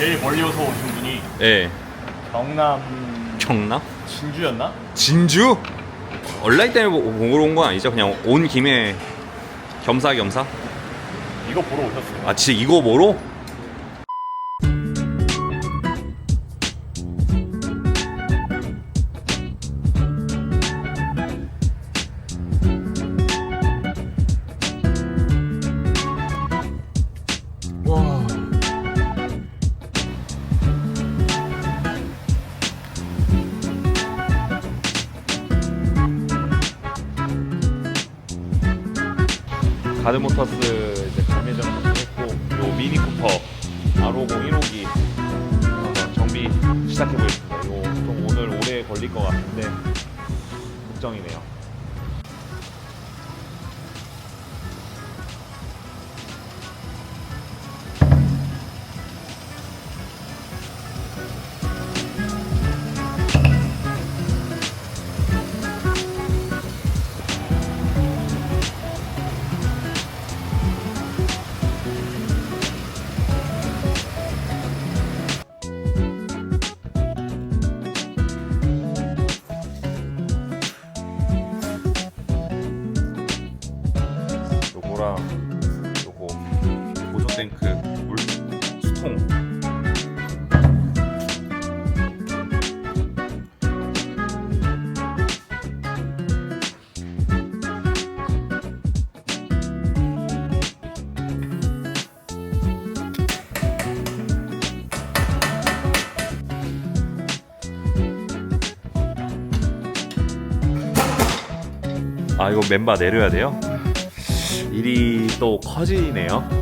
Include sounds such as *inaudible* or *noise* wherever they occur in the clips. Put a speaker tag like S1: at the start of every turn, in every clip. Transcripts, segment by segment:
S1: 제일 멀리서 오신 분이
S2: 예.
S1: 경남
S2: 경남?
S1: 진주였나?
S2: 진주? 온라인 때문에 보- 보러 온 건 아니죠? 그냥 온 김에 겸사겸사?
S1: 이거 보러 오셨어요.
S2: 아 진짜 이거 뭐로? 가드모터스 이제 발매전 했고 요 미니 쿠퍼 R50 1호기 어, 정비 시작해 보겠습니다. 이거 좀 오늘 오래 걸릴 것 같은데 걱정이네요. 아 이거 멤버 내려야 돼요? 일이 또 커지네요.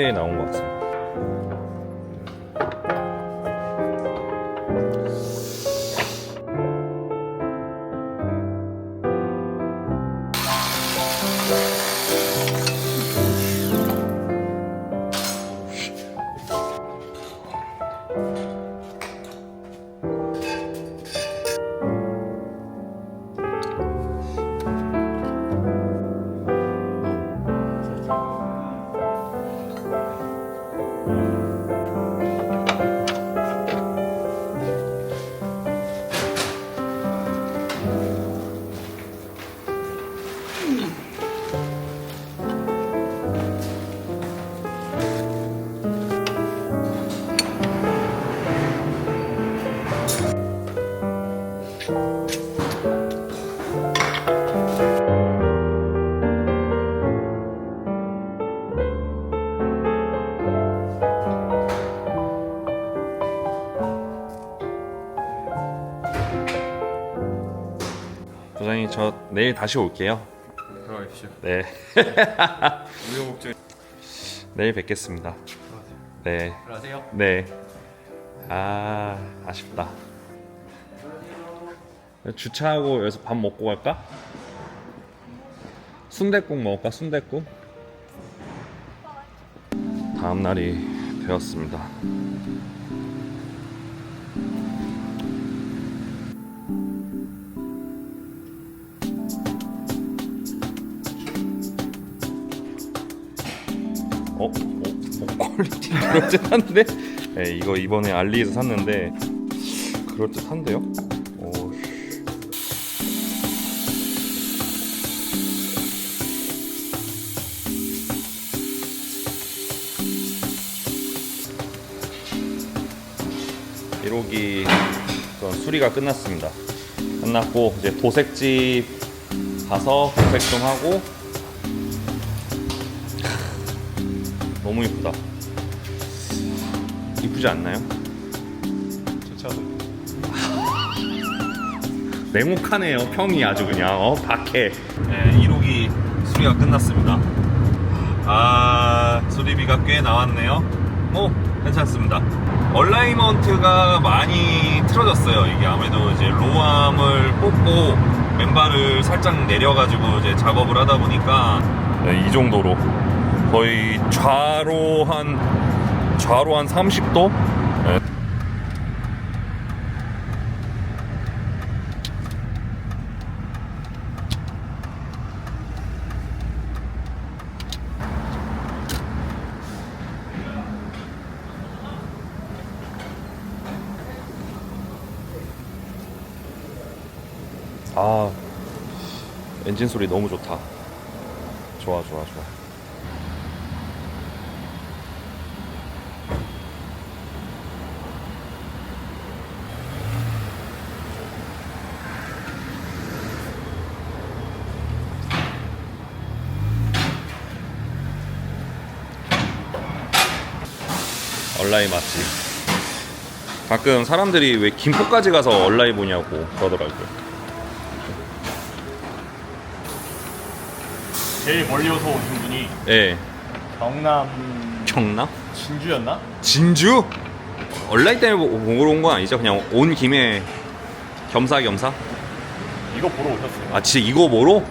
S2: 쉽게 나온 것 같습니다 내일 다시 올게요
S3: 들어가십시오
S2: 네 *laughs*
S3: 우여곡절
S2: 내일 뵙겠습니다 네
S3: 들어가세요
S2: 네. 아, 아쉽다. 주차하고 여기서 밥 먹고 갈까? 순댓국 먹을까? 순댓국? 다음 날이 되었습니다. 그럴듯 한데? 네, 이거 이번에 알리에서 샀는데 그럴듯 한데요? 오, 씨. 1호기 수리가 끝났습니다. 끝났고 이제 도색집 가서 도색 좀 하고 너무 이쁘다. 이쁘지 않나요?
S1: 제 차도 *laughs*
S2: 냉혹하네요. 평이 아주 그냥 어 박해. 네, 1호기 수리가 끝났습니다. 아 수리비가 꽤 나왔네요. 뭐 괜찮습니다. 얼라이먼트가 많이 틀어졌어요. 이게 아무래도 이제 로암을 뽑고 맨발을 살짝 내려가지고 이제 작업을 하다 보니까 네, 이 정도로 거의 좌로 한 좌로 한 30도 아 엔진 소리 너무 좋다. 좋아 좋아 좋아. 얼라이 맛집. 가끔 사람들이 왜 김포까지 가서 얼라이 보냐고 그러더라고요.
S1: 제일 멀리서 오신 분이
S2: 예.
S1: 경남
S2: 경남?
S1: 진주였나?
S2: 진주? 얼라이 때문에 보- 보러 온 건 아니죠? 그냥 온 김에 겸사겸사?
S1: 이거 보러 오셨어요.
S2: 아 진짜 이거 보러?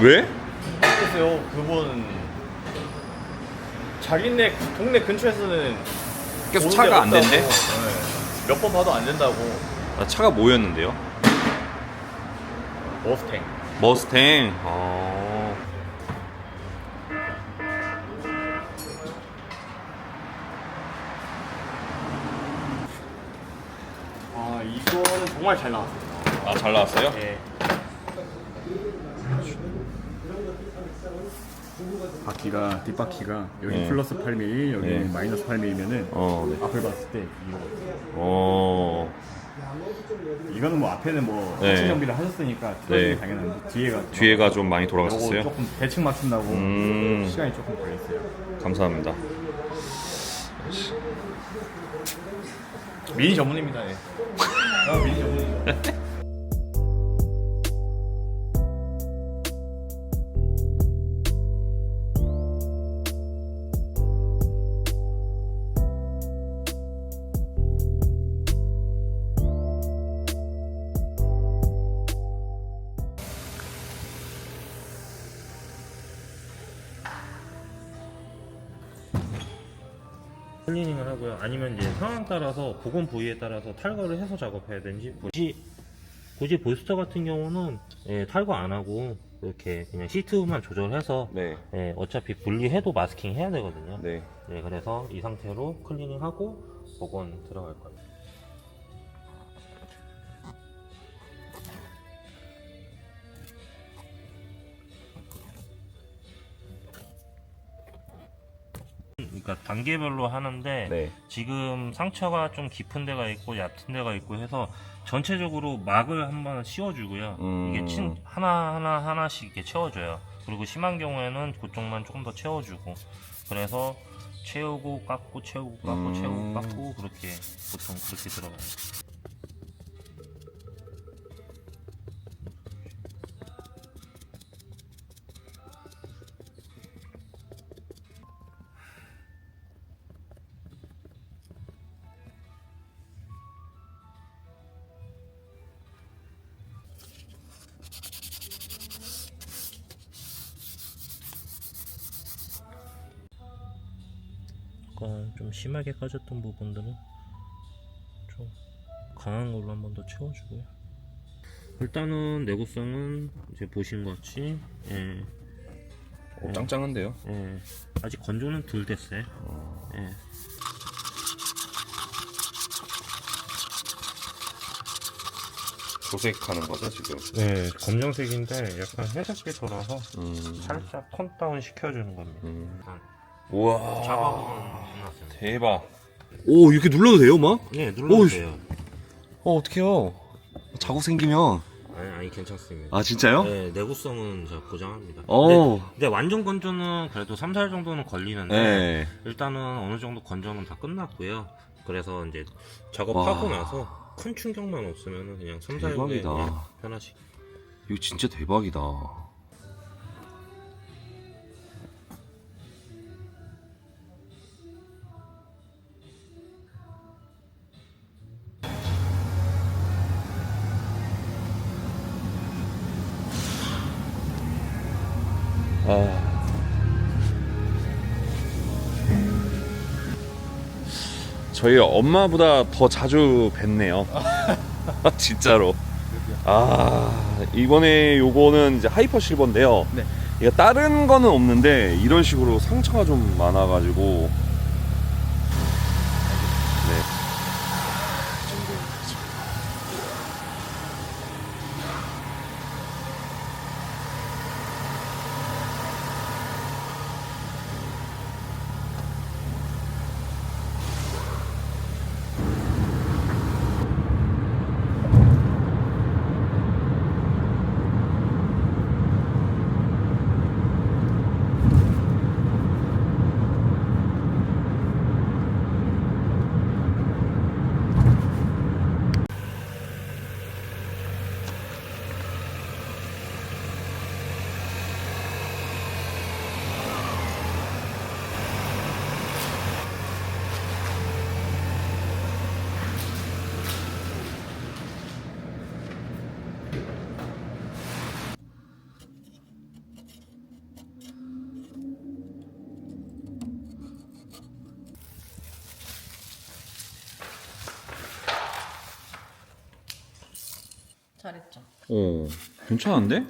S2: 왜?
S1: 글쎄요, 그분 자기네 동네 근처에서는
S2: 계속 차가 안 된대?
S1: 네. 몇번 봐도 안 된다고.
S2: 아, 차가 뭐였는데요?
S1: 머스탱.
S2: 머스탱. 어...
S1: 아 이거는 정말 잘 나왔어요.
S2: 아, 잘 나왔어요?
S1: 예.
S4: 바퀴가 뒷바퀴가 여기
S2: 네.
S4: 플러스 8mm 여기
S2: 네.
S4: 마이너스 8mm면은
S2: 어, 네.
S4: 앞을 봤을 때 이거
S2: 어...
S4: 이거는 뭐 앞에는 뭐
S2: 네.
S4: 하체 정비를 하셨으니까
S2: 네.
S4: 당연한데 뒤에가
S2: 뒤에가 좀 많이
S4: 요거
S2: 돌아갔었어요?
S4: 조금 대칭 맞춘다고
S2: 음,
S4: 시간이 조금 걸렸어요.
S2: 감사합니다.
S1: 미니 전문입니다. 예. 아, 미니 전문입니 *laughs*
S5: 따라서 복원 부위에 따라서 탈거를 해서 작업해야 되는지 굳이 굳이 보스터 같은 경우는 예, 탈거 안 하고 이렇게 그냥 시트만 조절해서
S2: 네.
S5: 예, 어차피 분리해도 마스킹 해야 되거든요.
S2: 네.
S5: 네, 그래서 이 상태로 클리닝하고 복원 들어갈 거예요. 그러니까 단계별로 하는데
S2: 네.
S5: 지금 상처가 좀 깊은 데가 있고 얕은 데가 있고 해서 전체적으로 막을 한번 씌워주고요.
S2: 음.
S5: 이게 친, 하나 하나 하나씩 이렇게 채워줘요. 그리고 심한 경우에는 그쪽만 조금 더 채워주고 그래서 채우고 깎고 채우고 깎고
S2: 음.
S5: 채우고 깎고 그렇게 보통 그렇게 들어가요. 심하게 까졌던 부분들은 좀 강한 걸로 한 번 더 채워주고요. 일단은 내구성은 이제 보신 것 같이 예,
S2: 오, 짱짱한데요?
S5: 예, 아직 건조는 덜 됐어요. 예.
S2: 도색하는 거죠, 지금?
S5: 네, 검정색인데 약간 회색빛 돌아서
S2: 음.
S5: 살짝 톤 다운 시켜주는 겁니다.
S2: 음. 우와. 대박. 오 이렇게 눌러도 돼요 막?
S5: 네, 눌러도 돼요.
S2: 어 어떡해요 자국 생기면
S5: 아니, 아니 괜찮습니다.
S2: 아 진짜요?
S5: 네, 내구성은 제가 보장합니다.
S2: 어.
S5: 근데, 근데 완전 건조는 그래도 3, 4일 정도는 걸리는데
S2: 네.
S5: 일단은 어느 정도 건조는 다 끝났고요. 그래서 이제 작업하고
S2: 와.
S5: 나서 큰 충격만 없으면 그냥 3, 4일 후에
S2: 대박이다.
S5: 그냥 편하시.
S2: 이거 진짜 대박이다 저희 엄마보다 더 자주 뵀네요. *laughs* 진짜로. 아 이번에 요거는 이제 하이퍼 실버인데요.
S6: 네.
S2: 이게 다른 거는 없는데 이런 식으로 상처가 좀 많아가지고. 네.
S7: 잘했죠.
S2: 어 괜찮은데?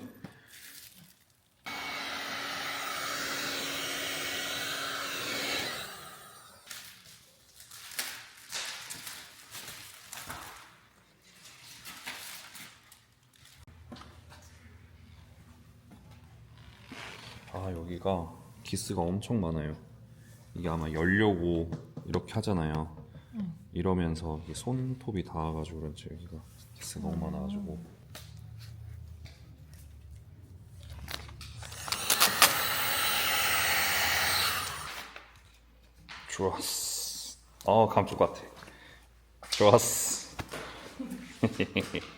S2: 아 여기가 기스가 엄청 많아요. 이게 아마 열려고 이렇게 하잖아요. 이러면서 이 손톱이 닿아가지고 그런지 여기가 너무 많아가지고 좋았어. 어 감쪽 같아. 좋았어. *laughs*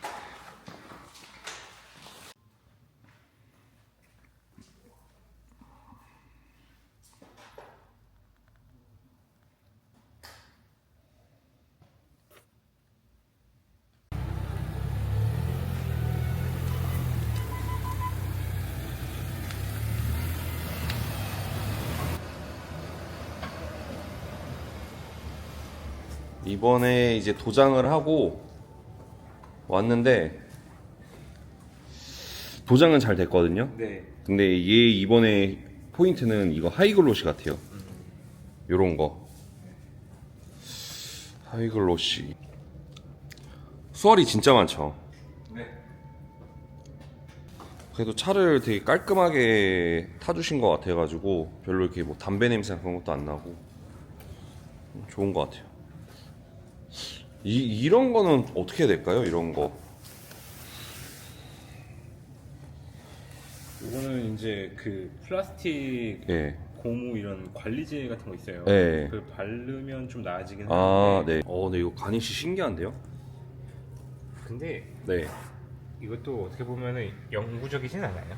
S2: 이번에 이제 도장을 하고 왔는데 도장은 잘 됐거든요.
S6: 네.
S2: 근데 얘 이번에 포인트는 이거 하이글로시 같아요. 요런 거. 하이글로시. 수월이 진짜 많죠.
S6: 네.
S2: 그래도 차를 되게 깔끔하게 타주신 것 같아가지고 별로 이렇게 뭐 담배 냄새 그런 것도 안 나고 좋은 것 같아요. 이 이런 거는 어떻게 해야 될까요? 이런 거.
S6: 이거는 이제 그 플라스틱
S2: 예.
S6: 고무 이런 관리제 같은 거 있어요.
S2: 네.
S6: 그 바르면 좀 나아지긴
S2: 아,
S6: 하는데
S2: 네. 어, 네 이거 가니시 신기한데요?
S8: 근데
S2: 네.
S8: 이것도 어떻게 보면은 영구적이진 않아요.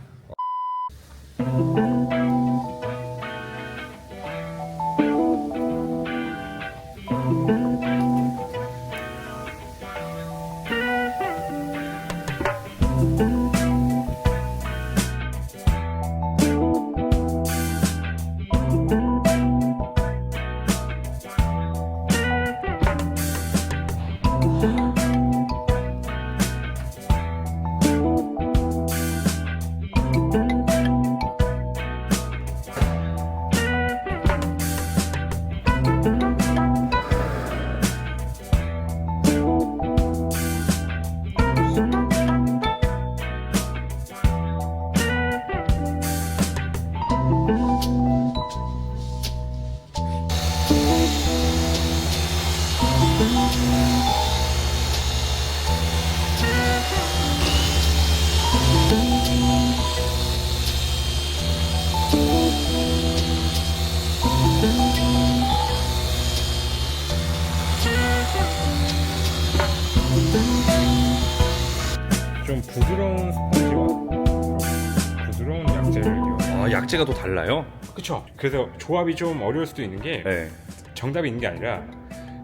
S2: 약재가 또 달라요?
S6: 그쵸. 그래서 조합이 좀 어려울 수도 있는 게
S2: 네.
S6: 정답이 있는 게 아니라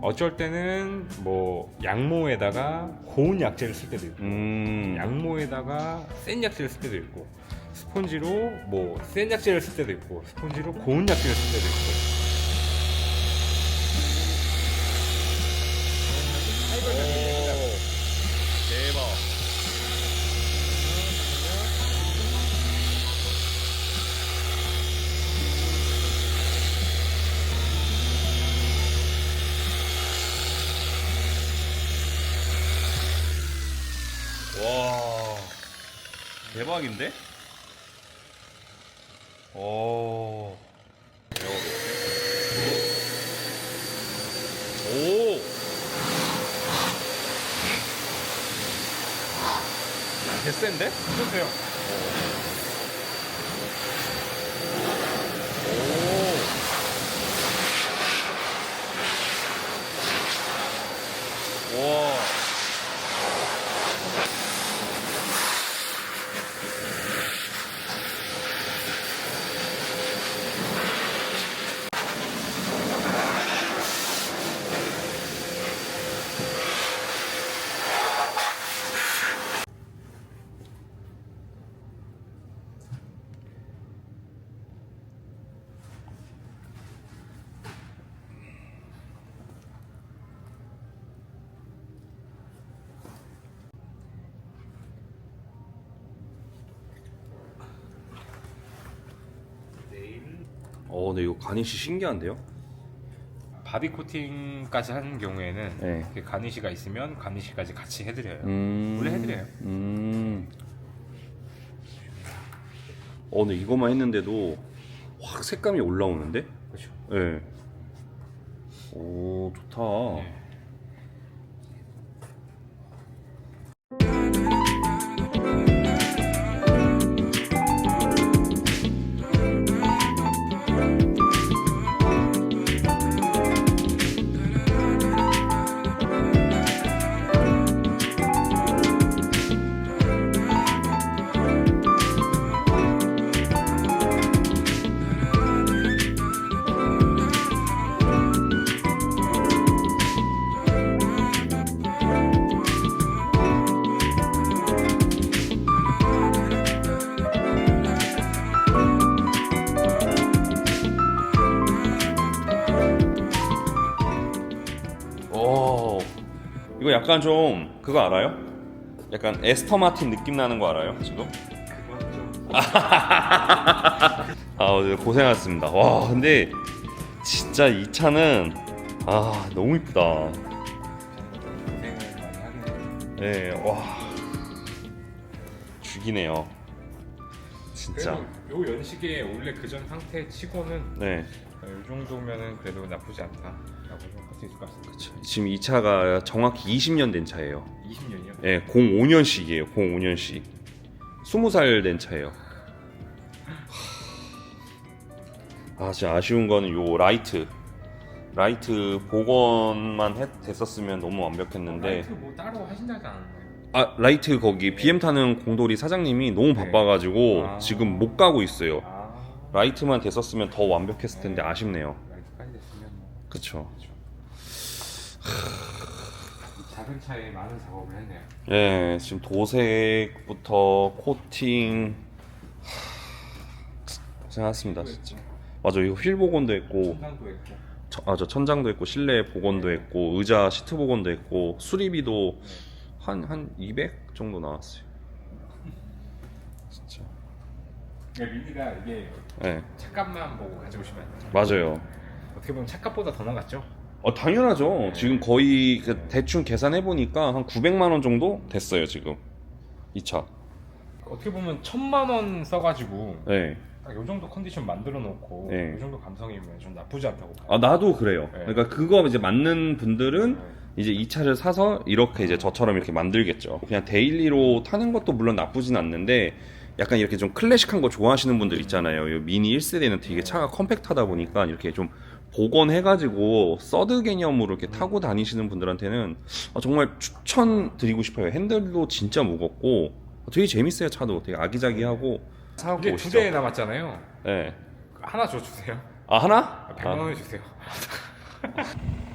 S6: 어쩔 때는 뭐 양모에다가 고운 약재를 쓸 때도 있고
S2: 음.
S6: 양모에다가 센 약재를 쓸 때도 있고 스폰지로 뭐 센 약재를 쓸 때도 있고 스폰지로 고운 약재를 쓸 때도 있고
S2: 대박. 와 대박인데? 오 오. 개 센데?
S6: 보세요.
S2: 오. 와. 어, 근데 이거 가니시 신기한데요?
S6: 바디 코팅까지 하는 경우에는
S2: 네.
S6: 그 가니시가 있으면 가니시까지 같이 해드려요.
S2: 음.
S6: 원래 해드려요.
S2: 음. 어, 근데 이거만 했는데도 확 색감이 올라오는데?
S6: 그렇죠.
S2: 예. 오, 좋다.
S6: 네.
S2: 약간 좀 그거 알아요? 약간 에스터 마틴 느낌 나는 거 알아요? 지금? *laughs* 아, 고생하셨습니다. 와, 근데 진짜 이 차는 아, 너무 이쁘다. 네, 와. 죽이네요. 진짜.
S6: 요 연식에 원래 그전 상태 치고는
S2: 네.
S6: 이 정도면은 그래도 나쁘지 않다라고 생각할 수 있을 것 같습니다.
S2: 지금 이 차가 정확히 20년 된 차예요.
S6: 20년이요?
S2: 네, 05년식이에요. 05년식. 20살 된 차예요. 아, 진짜 아쉬운 거는 요 라이트. 라이트 복원만 했, 됐었으면 너무 완벽했는데.
S6: 라이트 뭐 따로 하신다지 않았나요?
S2: 아, 라이트 거기 BM 타는 공돌이 사장님이 너무 바빠가지고
S6: 아.
S2: 지금 못 가고 있어요.
S6: 아
S2: 라이트만 됐었으면 더 완벽했을 텐데 아쉽네요.
S6: 라이트까지 됐으면 뭐
S2: 그쵸.
S6: 작은 차에 많은 작업을 했네요.
S2: 예, 지금 도색부터 코팅 하, 고생하셨습니다 진짜. 맞아, 이거 휠 복원도 했고,
S6: 천장도 했고
S2: 저, 아, 저 천장도 했고, 실내 복원도 했고, 의자 시트 복원도 했고, 수리비도 한한 200 정도 나왔어요. 진짜.
S6: 그러니까 미니가 이게
S2: 예,
S6: 착값만 보고 가져오시면 안 돼요.
S2: 맞아요.
S6: 어떻게 보면 착값보다 더 나갔죠?
S2: 어, 당연하죠. 지금 거의 그 대충 계산해 보니까 한 900만 원 정도 됐어요 지금 이 차.
S6: 어떻게 보면 천만 원 써가지고
S2: 네.
S6: 딱 요 정도 컨디션 만들어 놓고
S2: 네.
S6: 요 정도 감성이면 좀 나쁘지 않다고 봐요.
S2: 아 나도 그래요.
S6: 네.
S2: 그러니까 그거 이제 맞는 분들은
S6: 네.
S2: 이제 이 차를 사서 이렇게 이제 저처럼 이렇게 만들겠죠. 그냥 데일리로 타는 것도 물론 나쁘진 않는데 약간 이렇게 좀 클래식한 거 좋아하시는 분들 있잖아요. 요 미니 1세대는 되게 차가 컴팩트하다 보니까 이렇게 좀 복원해가지고 서드 개념으로 이렇게 타고 다니시는 분들한테는 어, 정말 추천드리고 싶어요. 핸들도 진짜 무겁고 되게 재밌어요 차도 되게 아기자기하고 사갖고
S6: 이제 두
S2: 오시죠.
S6: 대 남았잖아요.
S2: 네.
S6: 하나 줘 주세요.
S2: 아 하나?
S6: 100만
S2: 아,
S6: 원에 주세요. *laughs*